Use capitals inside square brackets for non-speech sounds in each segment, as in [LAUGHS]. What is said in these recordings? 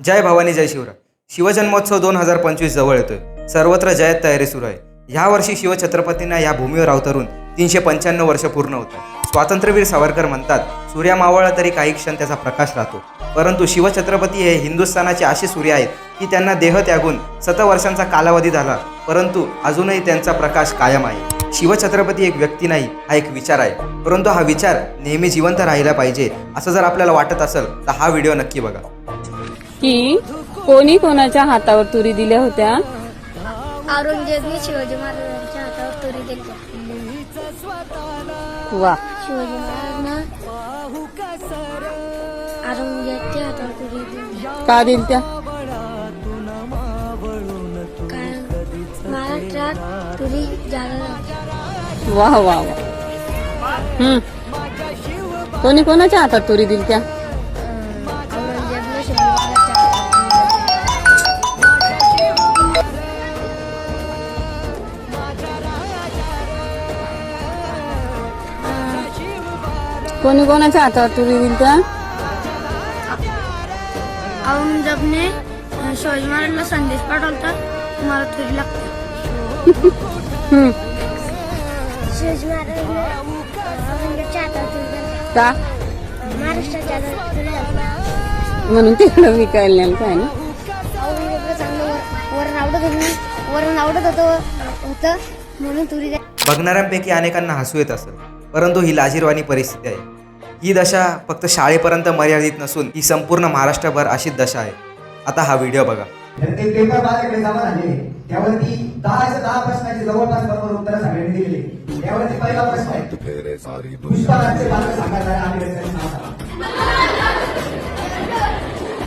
जय भवानी जय शिवराय. शिवजन्मोत्सव दोन हजार पंचवीस जवळ येतोय. सर्वत्र जयत तयारी सुरू आहे. ह्या वर्षी शिवछत्रपतींना या भूमीवर अवतरून तीनशे पंच्याण्णव वर्ष पूर्ण होत आहे स्वातंत्र्यवीर सावरकर म्हणतात सूर्या मावळा तरी काही क्षण त्याचा प्रकाश राहतो. परंतु शिवछत्रपती हे हिंदुस्थानाचे असे सूर्य आहेत की त्यांना देह त्यागून वर्षांचा कालावधी झाला. परंतु अजूनही त्यांचा प्रकाश कायम आहे. शिवछत्रपती एक व्यक्ती नाही हा एक विचार आहे. परंतु हा विचार नेहमी जिवंत राहिला पाहिजे असं जर आपल्याला वाटत असेल तर हा व्हिडिओ नक्की बघा. की कोणी कोणाच्या हातावर तुरी दिल्या होत्या? औरंगजेबने शिवाजी महाराजांच्या हातावर तुरी दिली वा. शिवाजी महाराजांना औरंगजेबच्या हातावर तुरी दिली. का दिल त्या? कारण महाराष्ट्रात तुरी जागा. वा वा वा. हम्म. कोणी कोणाच्या हातात तुरी दिल त्या? कोणी कोणाच्या हातावर तुरी दिल त्या औरंगजेबने शिवाजी महाराजांना संदेश पाठवला तुम्हाला तुरी लागते. हम्म. शिवाजी महाराजांना औरंगजेबच्या हातावर तुरी दिली का? महाराष्ट्राच्या हातावर तुरी लागली म्हणून तिकडं विकायला नेलं काय ना औरंगजेबला चांगलं वर- वरण आवडत होतं वरण आवडत होतं होतं म्हणून तुरी द्या. बघणाऱ्यांपैकी अनेकांना हसू येत असेल परंतु ही लाजीरवाणी परिस्थिती आहे. ही दशा फक्त शाळेपर्यंत मर्यादित नसून ही संपूर्ण महाराष्ट्रभर अशीच दशा आहे. आता हा व्हिडिओ बघा. पेपर माझ्याकडे जमा झालेले त्यावरती दहाच्या दहा प्रश्नाची जवळपास बरोबर उत्तर सगळ्यांनी दिलेली त्यावरती पहिला प्रश्न आहे. पुष्पराजचे पात्र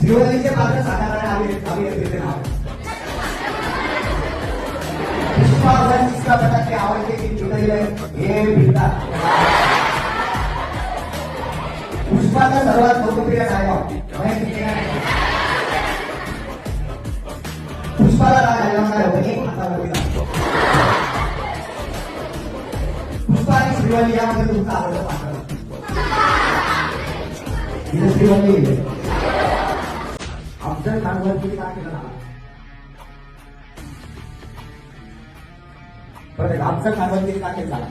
श्रीवल्लीचे पात्र अभिनेत्रीचे नाव तिसरा प्रकारचे आवडते की हे भिडतात. पुष्पाचा सर्वात लोकप्रिय डायलॉग माहिती पुष्पाला राग आला काय होतं. एक हातावरती पुष्पा आणि श्रीवल्ली यामध्ये तुमचा आवडतं पात्र इथे श्रीवल्ली अफजल खानवरती काय केलं बरं परत एक, अफजल खानवरती का केलं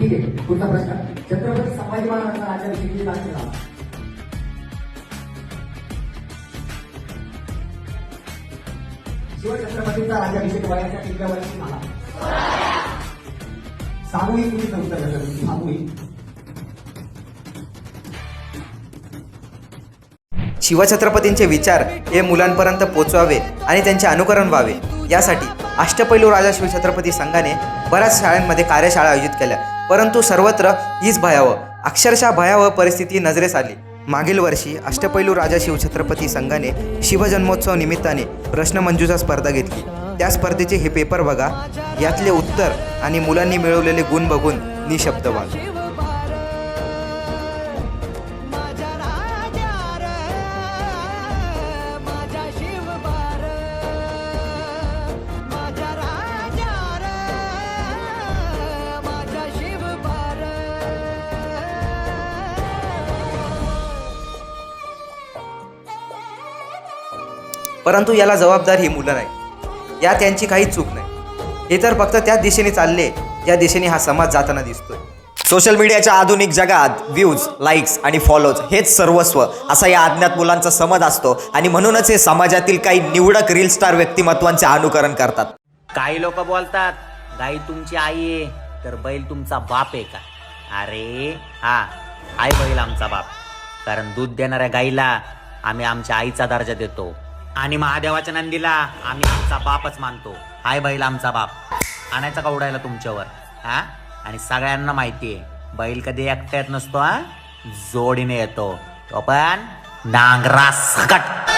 ठीक आहे. पुढचा प्रश्न. छत्रपती संभाजी महाराजांचा राज्याभिषेक किती तारखेला झाला शिवछत्रपतींचा राजाभिषेक वयाच्या कितव्या वर्षी झाला? सामूहिक मुलीचं उत्तर द्यायचं सामूहिक. शिवछत्रपतींचे विचार हे मुलांपर्यंत पोचवावे आणि त्यांचे अनुकरण व्हावे. यासाठी अष्टपैलू राजा शिवछत्रपती संघाने बऱ्याच शाळांमध्ये कार्यशाळा आयोजित केल्या. परंतु सर्वत्र हीच भयावह अक्षरशः भयावह परिस्थिती नजरेस आली. मागील वर्षी अष्टपैलू राजा शिवछत्रपती संघाने शिवजन्मोत्सव निमित्ताने प्रश्नमंजूचा स्पर्धा घेतली. त्या स्पर्धेचे हे पेपर बघा यातले उत्तर आणि मुलांनी मिळवलेले गुण बघून निशब्द व्हाल परंतु याला जबाबदार ही मुलं नाही या त्यांची काहीच चूक नाही. हे तर फक्त त्याच दिशेने चालले ज्या दिशेने हा समाज जाताना दिसतोय. सोशल मीडियाच्या आधुनिक जगात व्ह्यूज लाईक्स आणि फॉलोज हेच सर्वस्व असा या अज्ञात मुलांचा समज असतो आणि म्हणूनच हे समाजातील काही निवडक रील स्टार व्यक्तिमत्वांचे अनुकरण करतात. काही लोक बोलतात गाई तुमची आई आहे तर बैल तुमचा बाप आहे का? अरे हा आहे बैल आमचा बाप. कारण दूध देणाऱ्या गाईला आम्ही आमच्या आईचा दर्जा देतो. आणि महादेवाच्या नंदीला आम्ही आमचा बापच मानतो. हाय बैल आमचा बाप. आणायचा का उडायला तुमच्यावर? हा? आणि सगळ्यांना माहिती आहे बैल कधी एकट्यात नसतो हा? जोडीने येतो. तो पण नांगरा सकट.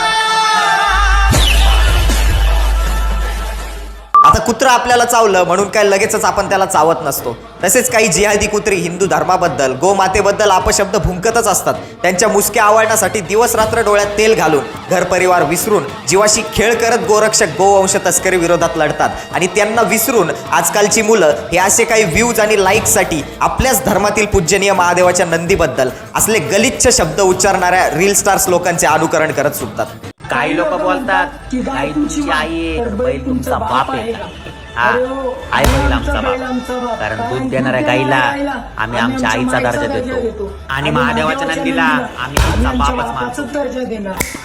आता कुत्र आपल्याला चावलं म्हणून काय लगेचच आपण त्याला चावत नसतो. तसेच काही जिहादी कुत्री हिंदू धर्माबद्दल गोमातेबद्दल अपशब्द भुंकतच असतात. त्यांच्या मुसक्या आवडण्यासाठी दिवस रात्र डोळ्यात तेल घालून घर परिवार विसरून जीवाशी खेळ करत गोरक्षक गोवंश तस्करी विरोधात लढतात. आणि त्यांना विसरून आजकालची मुलं हे असे काही व्ह्यूज आणि लाईक्ससाठी आपल्याच धर्मातील पूजनीय महादेवाच्या नंदीबद्दल असले गलिच्छ शब्द उच्चारणाऱ्या रील स्टार्स लोकांचे अनुकरण करत सुटतात. काही लोक बोलतात गाई तुमची आई आहे तर बैल तुमचा बाप आहे. का? हा आई बैल आमचा बाप. कारण दूध देणाऱ्या गाईला आम्ही आमच्या आईचा दर्जा देतो. आणि महादेवाच्या नंदीला आम्ही आमचा बापच मानतो.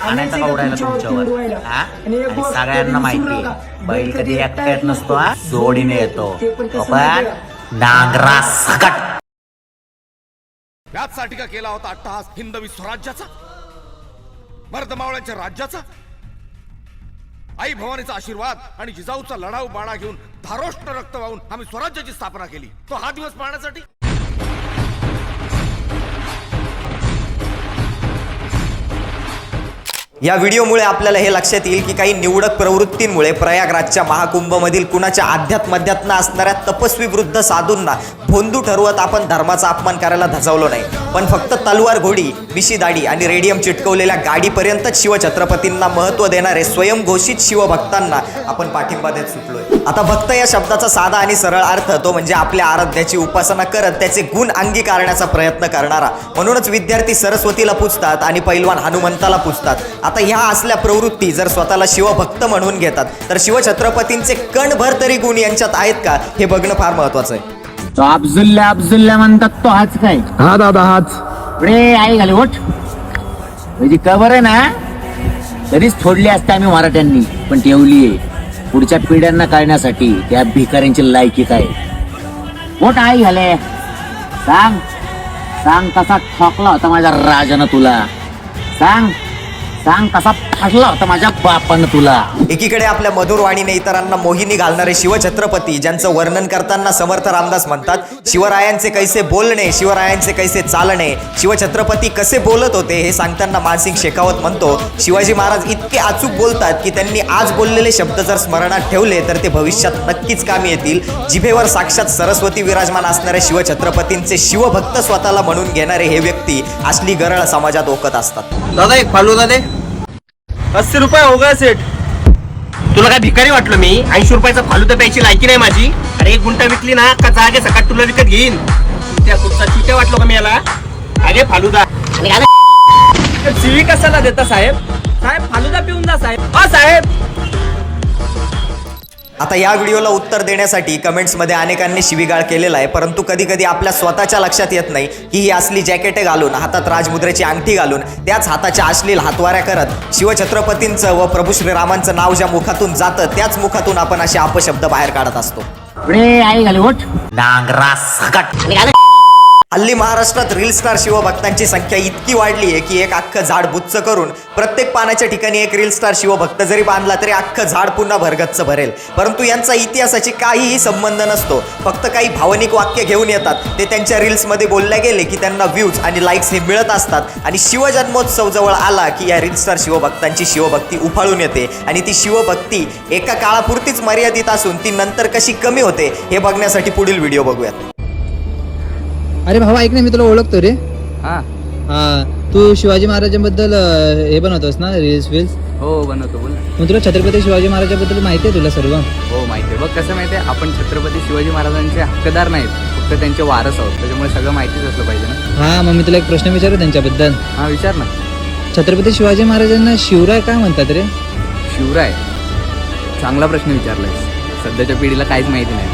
आणायचा का उडायला तुमच्यावर हा? आणि सगळ्यांना माहिती आहे बैल कधी एकटा येत नसतो हा? जोडीने येतो. पण डांगरा सकट. याचसाठी का केला होता अट्टहास? हिंदवी स्वराज्याचा मर्दमावळ्यांच्या राज्याचा? आई भवानीचा आशीर्वाद आणि जिजाऊचा लढाऊ बाणा घेऊन धारोष्ट रक्त वाहून आम्ही स्वराज्याची स्थापना केली. तो हा दिवस पाहण्यासाठी या व्हिडिओमुळे आपल्याला हे लक्षात येईल की काही निवडक प्रवृत्तींमुळे प्रयागराजच्या महाकुंभमधील कुणाच्या अध्यात्मध्यात्न असणाऱ्या तपस्वी वृद्ध साधूंना भोंदू ठरवत आपण धर्माचा अपमान करायला धजावलो नाही. पण फक्त तलवार घोडी मिशी दाढी आणि रेडियम चिटकवलेल्या गाडीपर्यंतच शिवछत्रपतींना महत्त्व देणारे स्वयंघोषित शिवभक्तांना आपण पाठिंबा देत सुटलोय. आता भक्त या शब्दाचा साधा आणि सरळ अर्थ तो म्हणजे आपल्या आराध्याची उपासना करत त्याचे गुण अंगीकारण्याचा प्रयत्न करणारा. म्हणूनच विद्यार्थी सरस्वतीला पुजतात आणि पैलवान हनुमंताला पूजतात. आता ह्या असल्या प्रवृत्ती जर स्वतःला शिवभक्त म्हणून घेतात तर शिवछत्रपतींचे कणभर तरी गुण यांच्यात आहेत का? हे बघणं फार महत्वाचं आहे. तो अब्जुल्ला अब्जुल्ला म्हणतात तो हाच काय? हा दादा हाच. रे आई घाले ओठ म्हणजे कबर आहे ना तरीच फोडली असते आम्ही मराठ्यांनी पण ठेवली आहे. पुढच्या पिढ्यांना कळण्यासाठी त्या भिकाऱ्यांची लायकी काय? ओठ आई घाले. सांग. सांग कसा ठोकला होता माझ्या राजानं तुला. सांग. सांग कसा फाटला होता माझ्या बापानं तुला? एकीकडे आपल्या मधुर वाणीने इतरांना मोहिनी घालणारे शिवछत्रपती ज्यांचं वर्णन करताना समर्थ रामदास म्हणतात शिवरायांचे कैसे बोलणे शिवरायांचे कैसे चालणे शिवछत्रपती कसे बोलत होते हे सांगताना मानसिंग शेखावत म्हणतो शिवाजी महाराज इतके अचूक बोलतात की त्यांनी आज बोललेले शब्द जर स्मरणात ठेवले तर ते भविष्यात नक्कीच कामी येतील. जिभेवर साक्षात सरस्वती विराजमान असणाऱ्या शिवछत्रपतींचे शिवभक्त स्वतःला म्हणून घेणारे हे व्यक्ती असली गरळ समाजात ओकत असतात. दादा एक फालुदा दे अस्सी रुपये हो गया सेठ. तुला काय भिकारी वाटलो मी? ऐंशी रुपयाचा फालुदा प्यायची लायकी नाही माझी. अरे एक गुंटा विकली ना का जागे सकाळ तुला विकत घेईन? त्या तुमचा चिट्या वाटलो का मी याला? अरे फालुदा. शिवी कशाला देता साहेब? साहेब फालुदा पिऊन जा साहेब. हा साहेब. आता या व्हिडिओला उत्तर देण्यासाठी कमेंट्समध्ये अनेकांनी शिवीगाळ केलेला आहे परंतु कधी कधी आपल्या स्वतःच्या लक्षात येत नाही. की ही असली जॅकेटे घालून हातात राजमुद्रेची अंगठी घालून त्याच हाताच्या अश्लील हातवाऱ्या करत शिवछत्रपतींचं व प्रभू श्रीरामांचं नाव ज्या मुखातून जातं त्याच मुखातून आपण असे अपशब्द बाहेर काढत असतो. आई हल्ली महाराष्ट्रात रील स्टार शिवभक्तांची संख्या इतकी वाढली आहे की एक अख्खं झाड बुच्च करून प्रत्येक पानाच्या ठिकाणी एक रील स्टार शिवभक्त जरी बांधला तरी अख्खं झाड पुन्हा भरगच्च भरेल. परंतु यांचा इतिहासाची काहीही संबंध नसतो. फक्त काही भावनिक वाक्य घेऊन येतात. ते त्यांच्या रील्समध्ये बोलले गेले की त्यांना व्ह्यूज आणि लाईक्स हे मिळत असतात. आणि शिवजन्मोत्सव जवळ आला की या रील स्टार शिवभक्तांची शिवभक्ती उफाळून येते. आणि ती शिवभक्ती एका काळापुरतीच मर्यादित असून ती नंतर कशी कमी होते हे बघण्यासाठी पुढील व्हिडिओ बघूयात. अरे भावा ऐक ना मी तुला ओळखतो रे. हा. हा तू शिवाजी महाराजांबद्दल अं, हे बनवतोस ना रील्स विल्स हो बनवतो बोल मग तुला छत्रपती शिवाजी महाराजांबद्दल माहिती आहे तुला सर्व? हो माहिती आहे. बघ कसं माहिती आहे आपण छत्रपती शिवाजी महाराजांचे हक्कदार नाहीत. फक्त त्यांचे वारस आहोत. त्याच्यामुळे सगळं माहितीच असलं पाहिजे ना. हा मग मी तुला एक प्रश्न विचारू त्यांच्याबद्दल. हा विचार ना. छत्रपती शिवाजी महाराजांना शिवराय काय म्हणतात रे? शिवराय? चांगला प्रश्न विचारलाय सध्याच्या पिढीला काहीच माहिती नाही.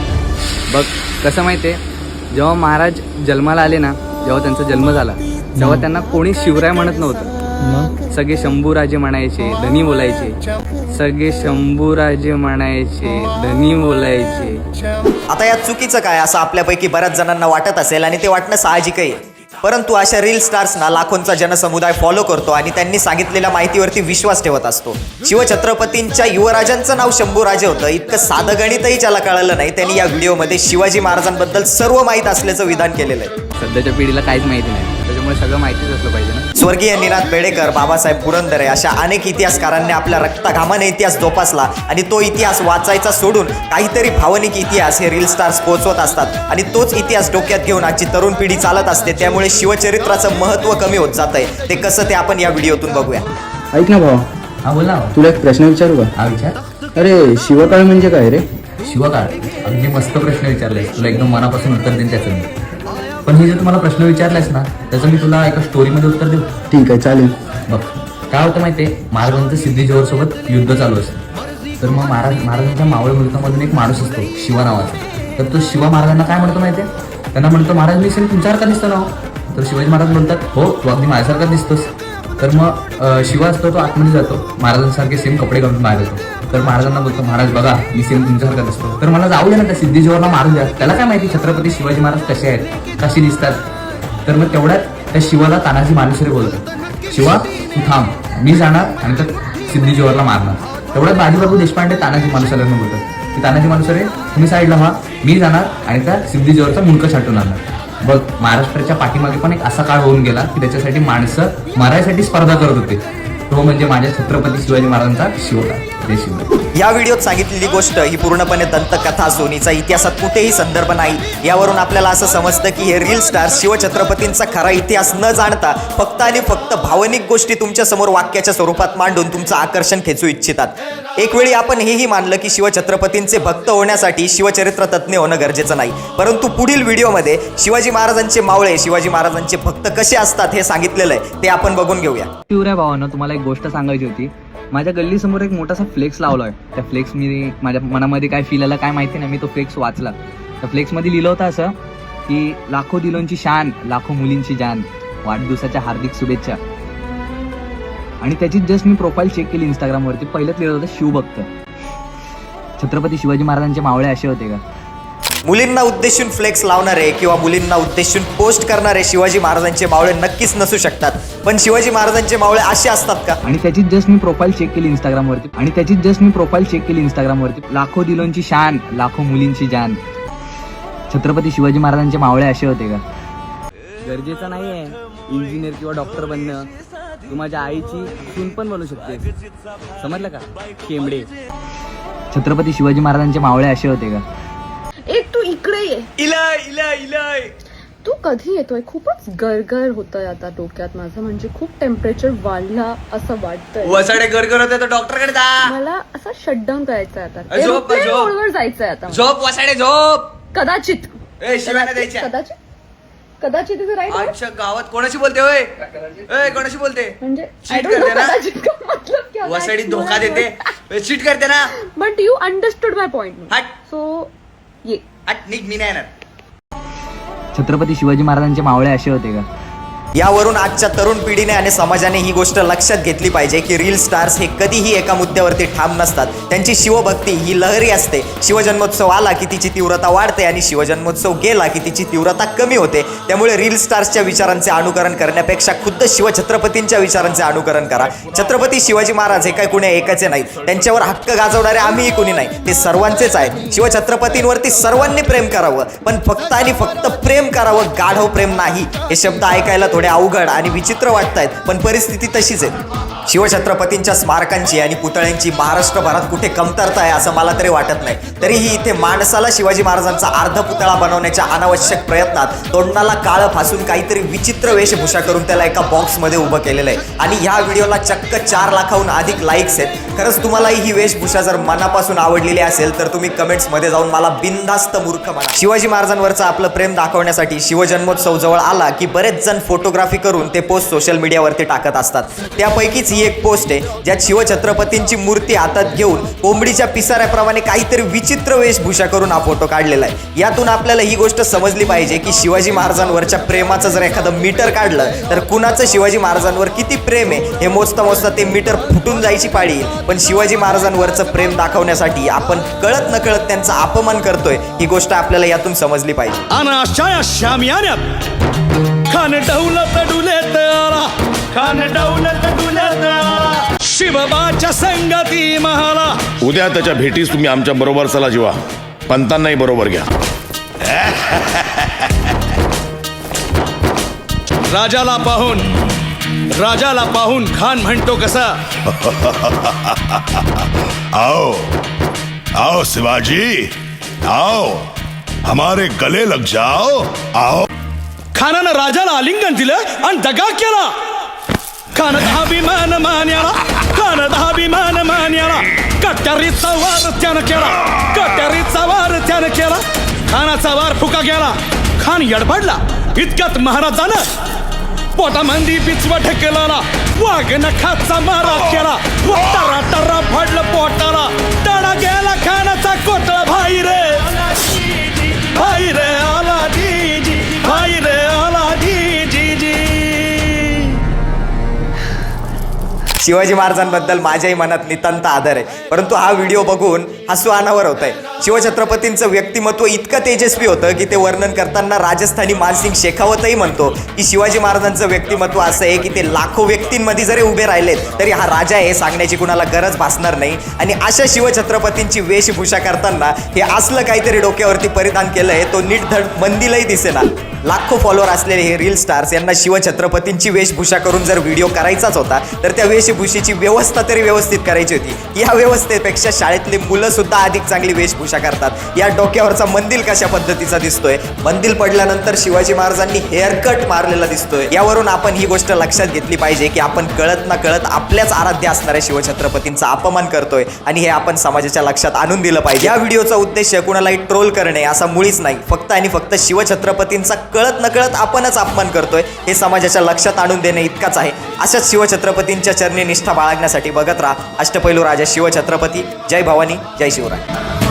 बघ कसं माहिती आहे? जेव्हा महाराज जन्माला आले ना जेव्हा त्यांचा जन्म झाला तेव्हा त्यांना कोणी शिवराय म्हणत नव्हतं. सगळे शंभूराजे म्हणायचे धनी बोलायचे. सगळे शंभूराजे म्हणायचे धनी बोलायचे. आता यात चुकीचं काय? असं आपल्यापैकी बऱ्याच जणांना वाटत असेल आणि ते वाटणं साहजिकही आहे. परंतु अशा रील स्टार्सना लाखोंचा जनसमुदाय फॉलो करतो आणि त्यांनी सांगितलेल्या माहितीवरती विश्वास ठेवत असतो. शिवछत्रपतींच्या युवराजांचं नाव शंभूराजे होतं. इतकं साधं गणितही त्याला कळलं नाही त्यांनी या व्हिडिओमध्ये शिवाजी महाराजांबद्दल सर्व माहीत असल्याचं विधान केलेलं आहे. सध्याच्या पिढीला काहीच माहिती नाही. त्याच्यामुळे सगळं माहितीच असलं पाहिजे ना. स्वर्गीय निनाद पेडेकर बाबासाहेब पुरंदरे अशा अनेक इतिहासकारांनी आपल्या रक्तघामाने इतिहास जोपासला आणि तो इतिहास वाचायचा सोडून काहीतरी भावनिक इतिहास हे रील स्टार्स पोहोचवत असतात. आणि तोच इतिहास डोक्यात घेऊन आजची तरुण पिढी चालत असते त्यामुळे शिवचरित्राचं महत्त्व कमी होत जात आहे ते कसं ते आपण या व्हिडिओतून बघूया. ऐक ना भाऊ हा बोल ना तुला एक प्रश्न विचारू का? हा विचार. अरे शिवकाळ म्हणजे काय रे? शिवकाळ. अगदी मस्त प्रश्न विचारलाय तुला एकदम मनापासून उत्तर देईन त्याचं मी. पण हे जे तुम्हाला प्रश्न विचारलायस ना त्याचं मी तुला एका स्टोरीमध्ये उत्तर देऊ. ठीक आहे चालेल. बघ काय होतं माहितीये? महाराजांचं सिद्धी सोबत युद्ध चालू असतं. तर मग महाराज महाराजांच्या मावळ मुलकामधून एक माणूस असतो शिवा नावाचा. तर तो शिवा महाराजांना काय म्हणतो माहितीये? त्यांना म्हणतो महाराज मी सेम तुमच्यासारखा दिसतो ना हो?" तर शिवाजी महाराज बोलतात हो तू अगदी माझ्यासारखा दिसतोस. तर मग शिवा असतो तो आतमध्ये जातो. महाराजांसारखे सेम कपडे घालून बाहेर येतो. तर महाराजांना बोलतो महाराज बघा मी सेम तुमच्यासारखा दिसतो तर मला जाऊ द्या ना त्या सिद्धेश्वरला मारू द्या त्याला काय माहिती छत्रपती शिवाजी महाराज कसे आहेत कसे दिसतात? तर मग तेवढ्यात त्या शिवाला तानाजी मानेश्वरी बोलतो शिवा तू थांब मी जाणार आणि त्या सिद्धेश्वरला मारणार. तेवढ्यात बाजीबाबू देशपांडे तानाजी मालुसरेंना बोलतात की तानाजी मानुसरे तुम्ही साईडला व्हा मी जाणार आणि त्या सिद्धी मुंडकं छाटून आणणार. बघ महाराष्ट्राच्या पाठीमागे पण एक असा काळ होऊन गेला की त्याच्यासाठी माणसं मरायसाठी स्पर्धा करत होते. तो म्हणजे माझ्या छत्रपती शिवाजी महाराजांचा शिवकाळ. जय शिवराय या व्हिडिओत सांगितलेली गोष्ट ही पूर्णपणे दंतकथा असून हिचा इतिहासात कुठेही संदर्भ नाही. यावरून आपल्याला असं समजतं की हे रील स्टार शिवछत्रपतींचा खरा इतिहास न जाणता फक्त आणि फक्त भावनिक गोष्टी तुमच्यासमोर वाक्याच्या स्वरूपात मांडून तुमचं आकर्षण खेचू इच्छितात. एक वेळी आपण हेही मानलं की शिवछत्रपतींचे भक्त होण्यासाठी शिवचरित्र तज्ज्ञ होणं गरजेचं नाही. परंतु पुढील व्हिडिओमध्ये शिवाजी महाराजांचे मावळे शिवाजी महाराजांचे भक्त कसे असतात हे सांगितलेलं आहे ते आपण बघून घेऊया. शिवराय भावानं तुम्हाला एक गोष्ट सांगायची होती. माझ्या गल्लीसमोर एक मोठासा फ्लेक्स लावला आहे त्या फ्लेक्स मी माझ्या मनामध्ये काय फील आलं काय माहिती नाही मी तो फ्लेक्स वाचला. त्या फ्लेक्समध्ये लिहिलं होतं असं की लाखो दिलोंची शान लाखो मुलींची जान वाढदिवसाच्या हार्दिक शुभेच्छा. आणि त्याची जस्ट मी प्रोफाईल चेक केली इंस्टाग्रामवरती पहिलंच लिहिलं होतं शिवभक्त छत्रपती शिवाजी महाराजांचे मावळे असे होते का? मुलींना उद्देशून फ्लेक्स लावणारे किंवा मुलींना उद्देशून पोस्ट करणारे शिवाजी महाराजांचे मावळे नक्कीच नसू शकतात. पण शिवाजी महाराजांचे मावळे असे असतात का? आणि त्याची जस्ट मी प्रोफाईल चेक केली इंस्टाग्रामवरती आणि त्याची जस्ट मी प्रोफाईल चेक केली इंस्टाग्रामवरती लाखो दिलोंची शान लाखो मुलींची जान. छत्रपती शिवाजी महाराजांचे मावळे असे होते का? गरजेचं नाही आहे इंजिनियर किंवा डॉक्टर बनणं. तू माझ्या आईची सून पण बनू शकते समजलं का? केमडे छत्रपती शिवाजी महाराजांचे मावळे असे होते का? एक तू इकडे ये. इलाय इलाय इलाय. तू कधी येतोय? खूपच गरगर होतंय आता डोक्यात माझं. म्हणजे खूप टेम्परेचर वाढला असं वाटतंय. वसाडे गरगर होते तर डॉक्टरकडे जा. मला असं शटडाऊन करायचंय आता. झोप, Aeroplane झोप. मोडवर जायचंय आता. झोप वसाडे झोप. कदाचित. ए शिवाय द्यायच्या. कदाचित. कदाचित इथे राईट आजच्या गावात कोणाशी बोलते होय? ए कोणाशी बोलते? म्हणजे [LAUGHS] Cheat करते ना? कदाचित वसाडी धोका देते. चीट करते ना? But you understood my point हट. सो ये. हट निघ मी नाही येणार. छत्रपती शिवाजी महाराजांचे मावळे असे होते का? यावरून आजच्या तरुण पिढीने आणि समाजाने ही गोष्ट लक्षात घेतली पाहिजे की रील स्टार्स हे कधीही एका मुद्द्यावरती ठाम नसतात. त्यांची शिवभक्ती ही लहरी असते. शिवजन्मोत्सव आला की तिची तीव्रता वाढते आणि शिवजन्मोत्सव गेला की तिची तीव्रता कमी होते. त्यामुळे रील स्टार्सच्या विचारांचे अनुकरण करण्यापेक्षा खुद्द शिवछत्रपतींच्या विचारांचे अनुकरण करा. छत्रपती शिवाजी महाराज हे काय कुणी एकाचे नाही त्यांच्यावर हक्क गाजवणारे आम्हीही कुणी नाही. ते सर्वांचेच आहेत. शिवछत्रपतींवरती सर्वांनी प्रेम करावं. पण फक्त आणि फक्त प्रेम करावं गाढव प्रेम नाही हे शब्द ऐकायला थोडे अवघड आणि विचित्र वाटत आहेत पण परिस्थिती तशीच आहे. शिवछत्रपतींच्या स्मारकांची आणि पुतळ्यांची महाराष्ट्रभरात कुठे कमतरता आहे असं मला तरी वाटत नाही. तरीही इथे माणसाला शिवाजी महाराजांचा अर्ध पुतळा बनवण्याच्या अनावश्यक प्रयत्नात तोंडाला काळं फासून काहीतरी विचित्र वेशभूषा करून त्याला एका बॉक्समध्ये उभं केलेलं आहे. आणि ह्या व्हिडिओला चक्क चार लाखाहून अधिक लाईक्स आहेत. खरंच तुम्हालाही ही वेशभूषा जर मनापासून आवडलेली असेल तर तुम्ही कमेंट्समध्ये जाऊन मला बिनधास्त मूर्ख म्हणा. शिवाजी महाराजांवरचं आपलं प्रेम दाखवण्यासाठी शिवजन्मोत्सव जवळ आला की बरेच जण फोटोग्राफी करून ते पोस्ट सोशल मीडियावरती टाकत असतात. त्यापैकीच ही एक पोस्ट आहे ज्यात शिवछत्रपतींची मूर्ती हातात घेऊन कोंबडीच्या पिसाऱ्याप्रमाणे काहीतरी विचित्र वेशभूषा करून हा फोटो काढलेला आहे. यातून आपल्याला ही गोष्ट समजली पाहिजे की शिवाजी महाराजांवरच्या प्रेमाचं जर एखादं मीटर काढलं तर कुणाचं शिवाजी महाराजांवर किती प्रेम आहे हे मोजता मोजता ते मीटर फुटून जायची पाळी पण शिवाजी महाराजांवरचं प्रेम दाखवण्यासाठी आपण कळत न कळत त्यांचा अपमान करतोय ही गोष्ट आपल्याला यातून समजली पाहिजे. अनाशया शामियान्यात खान डौलत डुलेत आला खान डौलत डुलेत आला शिवबाच्या संगती महाला. उद्या त्याच्या भेटीस तुम्ही आमच्या बरोबर चला जीवा. पंतांनाही बरोबर घ्या. राजाला पाहून राजाला पाहून खान म्हणतो कसा. आओ आओ शिवाजी आओ हमारे गले लग जाओ आओ. खानानं राजाला आलिंगन दिलं आणि दगा केला. खान अभिमान मान्याला खान अभिमान मान्याला. कट्यारीचा वार त्यानं केला कट्यारीचा वार त्यानं केला. खानाचा वार फुका गेला. खान यडबडला. इतक्यात महाराजानं पोटामंदी बिचवा ढकलाला वाघ नखाचा मारा केला. टरा टरा फाडलं पोटाला. तडा गेला खाण्याचा कोटळा भाई रे. भाई रे आला जी जी भाई रे. शिवाजी महाराजांबद्दल माझ्याही मनात नितांत आदर आहे. परंतु हा व्हिडिओ बघून हसू अनावर होत आहे शिवछत्रपतींचं व्यक्तिमत्व इतकं तेजस्वी होतं की ते वर्णन करताना राजस्थानी मानसिंग शेखावतही म्हणतो की शिवाजी महाराजांचं व्यक्तिमत्व असं आहे की ते लाखो व्यक्तींमध्ये जरी उभे राहिलेत तरी हा राजा आहे हे सांगण्याची कुणाला गरज भासणार नाही. आणि अशा शिवछत्रपतींची वेशभूषा करताना हे असलं काहीतरी डोक्यावरती परिधान केलंय तो नीट धड मंदिलही दिसेना. लाखो फॉलोअर असलेले हे रील स्टार्स यांना शिवछत्रपतींची वेशभूषा करून जर व्हिडिओ करायचाच होता तर त्या वेशभूषेची व्यवस्था तरी व्यवस्थित करायची होती. या व्यवस्थेपेक्षा शाळेतली मुलं सुद्धा अधिक चांगली वेशभूषा करतात. या डोक्यावरचा मंदिल कशा पद्धतीचा दिसतोय? मंदिल पडल्यानंतर शिवाजी महाराजांनी हेअरकट मारलेला दिसतोय. यावरून आपण ही गोष्ट लक्षात घेतली पाहिजे की आपण कळत ना कळत आपल्याच आराध्य असणाऱ्या शिवछत्रपतींचा अपमान करतोय आणि हे आपण समाजाच्या लक्षात आणून दिलं पाहिजे. या व्हिडिओचा उद्देश कुणालाही ट्रोल करणे असा मुळीच नाही. फक्त आणि फक्त शिवछत्रपतींचा कळत नकळत आपणच अपमान करतोय. हे समाजाच्या लक्षात आणून देणे इतकाच आहे. अशाच शिवछत्रपतींच्या चरणी निष्ठा बाळगण्यासाठी बघत राहा. अष्टपैलू राजा शिवछत्रपती. जय भवानी. जय शिवराय.